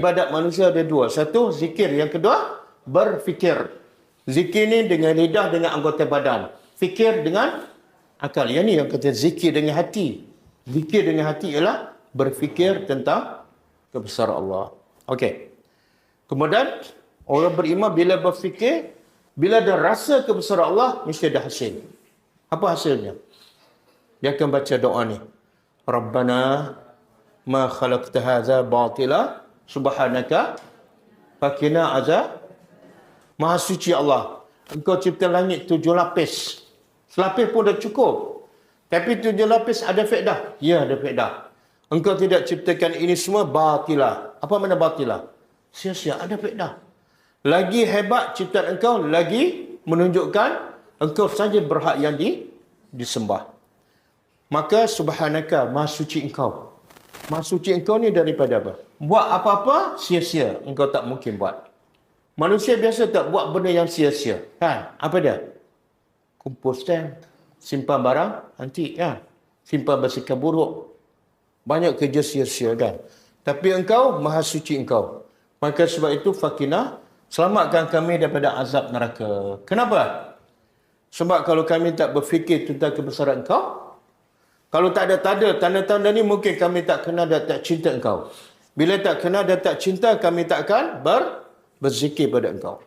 Ibadat manusia ada dua. Satu, zikir. Yang kedua, berfikir. Zikir ni dengan lidah, dengan anggota badan. Fikir dengan akal. Yang ni yang kata zikir dengan hati. Zikir dengan hati ialah berfikir tentang kebesaran Allah. Okey. Kemudian, orang beriman bila berfikir, bila ada rasa kebesaran Allah, mesti ada hasil. Apa hasilnya? Dia akan baca doa ni. Rabbana ma khalaqta hadza batila subhanaka fakina azab Maha suci Allah. Engkau cipta langit tujuh lapis. Selapis pun dah cukup. Tapi tujuh lapis ada faedah. Ya, ada faedah. Engkau tidak ciptakan ini semua batilah. Apa mana batilah? Sia-sia, ada faedah. Lagi hebat ciptaan engkau, lagi menunjukkan engkau saja berhak yang di, disembah. Maka subhanaka, maha suci engkau. Maha suci engkau ni daripada apa? Buat apa-apa, sia-sia. Engkau tak mungkin buat. Manusia biasa tak buat benda yang sia-sia. Kan? Apa dia? Kumpul stamp. Simpan barang antik kan? Simpan basikal buruk. Banyak kerja sia-sia kan? Tapi engkau, maha suci engkau. Maka sebab itu, Fakina, selamatkan kami daripada azab neraka. Kenapa? Sebab kalau kami tak berfikir tentang kebesaran engkau, kalau tak ada tanda, tanda-tanda ni mungkin kami tak kenal dan tak cinta engkau. Bila tak kenal dan tak cinta, kami tak akan ber, berzikir pada engkau.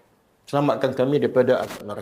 Selamatkan kami daripada neraka.